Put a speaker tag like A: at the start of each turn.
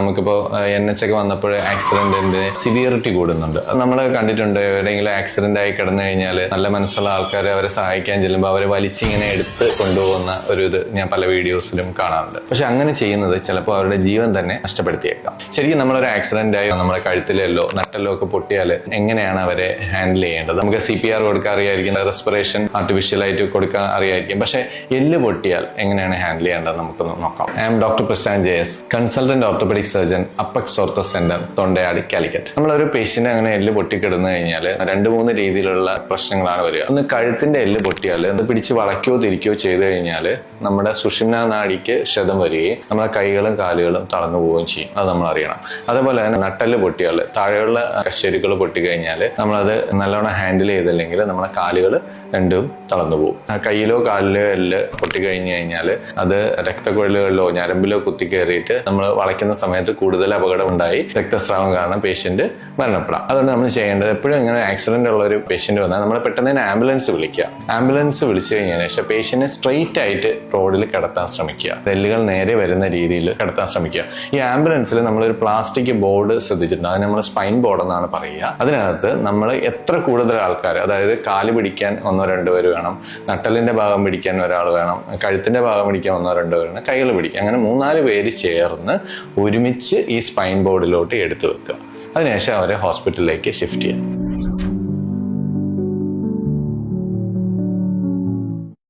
A: നമുക്കിപ്പോൾ N H ഒക്കെ വന്നപ്പോൾ ആക്സിഡന്റിന്റെ സിവിയറിറ്റി കൂടുന്നുണ്ട്. നമ്മൾ കണ്ടിട്ടുണ്ട് എവിടെയെങ്കിലും ആക്സിഡന്റ് ആയി കിടന്നു കഴിഞ്ഞാൽ നല്ല മനസ്സുള്ള ആൾക്കാർ അവരെ സഹായിക്കാൻ ചെല്ലുമ്പോൾ അവരെ വലിച്ചിങ്ങനെ എടുത്ത് കൊണ്ടുപോകുന്ന ഒരു ഇത് ഞാൻ പല വീഡിയോസിലും കാണാറുണ്ട്. പക്ഷെ അങ്ങനെ ചെയ്യുന്നത് ചിലപ്പോൾ അവരുടെ ജീവൻ തന്നെ നഷ്ടപ്പെടുത്തിയേക്കാം. ശരിക്കും നമ്മളൊരു ആക്സിഡന്റ് ആയോ നമ്മുടെ കഴുത്തിലല്ലോ നട്ടല്ലോ ഒക്കെ പൊട്ടിയാൽ എങ്ങനെയാണ് അവരെ ഹാൻഡിൽ ചെയ്യേണ്ടത്? നമുക്ക് സി പി ആർ കൊടുക്കാൻ അറിയായിരിക്കും റെസ്പിറേഷൻ ആർട്ടിഫിഷ്യൽ ആയിട്ട് കൊടുക്കാൻ അറിയായിരിക്കും. പക്ഷെ എല്ല് പൊട്ടിയാൽ എങ്ങനെയാണ് ഹാൻഡിൽ ചെയ്യേണ്ടത്? നമുക്കൊന്ന് നോക്കാം. I am doctor Prashant Jayas consultant orthopaedic surgeon Apex ortho centre Thondayad Calicut നമ്മളൊരു പേഷ്യന്റ് അങ്ങനെ എല്ല് പൊട്ടിക്കിടന്നു കഴിഞ്ഞാൽ രണ്ട് മൂന്ന് രീതിയിലുള്ള പ്രശ്നങ്ങളാണ് വരിക. ഒന്ന് കഴുത്തിന്റെ എല്ല് പൊട്ടിയാൽ അത് പിടിച്ച് വളയ്ക്കോ തിരിക്കോ ചെയ്തു കഴിഞ്ഞാൽ നമ്മുടെ സുഷിമ്ന നാടിക്ക് ക്ഷതം വരികയും നമ്മുടെ കൈകളും കാലുകളും തളർന്നു പോവുകയും ചെയ്യും. അത് നമ്മൾ അറിയണം. അതേപോലെ തന്നെ നട്ടൽ പൊട്ടിയാൽ താഴെയുള്ള കശേരുക്കൾ പൊട്ടിക്കഴിഞ്ഞാൽ നമ്മളത് നല്ലോണം ഹാൻഡിൽ ചെയ്തില്ലെങ്കിൽ നമ്മുടെ കാലുകൾ രണ്ടും തളർന്നു പോകും. കയ്യിലോ കാലിലോ എല്ലാം പൊട്ടിക്കഴിഞ്ഞു കഴിഞ്ഞാൽ അത് രക്തക്കുഴലുകളിലോ ഞരമ്പിലോ കുത്തിക്കയറിയിട്ട് നമ്മൾ വളയ്ക്കുന്ന സമയത്ത് കൂടുതൽ അപകടം ഉണ്ടായി രക്തസ്രാവം കാരണം പേഷ്യന്റ് മരണപ്പെടാം. അതുകൊണ്ട് നമ്മൾ ചെയ്യേണ്ടത് എപ്പോഴും ഇങ്ങനെ ആക്സിഡന്റ് ഉള്ള ഒരു പേഷ്യന്റ് വന്നാൽ നമ്മൾ പെട്ടെന്ന് തന്നെ ആംബുലൻസ് വിളിക്കുക. ആംബുലൻസ് വിളിച്ചു കഴിഞ്ഞതിന് ശേഷം പേഷ്യന്റിനെ സ്ട്രെയിറ്റ് ആയിട്ട് റോഡിൽ കിടത്താൻ ശ്രമിക്കുക. തെല്ലുകൾ നേരെ വരുന്ന രീതിയിൽ കിടത്താൻ ശ്രമിക്കുക. ഈ ആംബുലൻസിൽ നമ്മളൊരു പ്ലാസ്റ്റിക് ബോർഡ് ശ്രദ്ധിച്ചിട്ടുണ്ട്. അത് നമ്മൾ സ്പൈൻ ബോർഡ് എന്നാണ് പറയുക. അതിനകത്ത് നമ്മൾ എത്ര കൂടുതൽ ആൾക്കാർ അതായത് കാൽ പിടിക്കാൻ ഒന്നോ രണ്ടോ പേര് വേണം നട്ടലിന്റെ ഭാഗം പിടിക്കാൻ ഒരാൾ വേണം കഴുത്തിന്റെ ഭാഗം പിടിക്കാൻ ഒന്നോ രണ്ടോ വേണം കൈകൾ പിടിക്കുക. അങ്ങനെ മൂന്നാൽ പേര് ചേർന്ന് ഒരുമിച്ച് ഈ സ്പൈൻ ബോർഡിലോട്ട് എടുത്തു വെക്കുക. അതിനുശേഷം അവരെ ഹോസ്പിറ്റലിലേക്ക് ഷിഫ്റ്റ് ചെയ്യുക.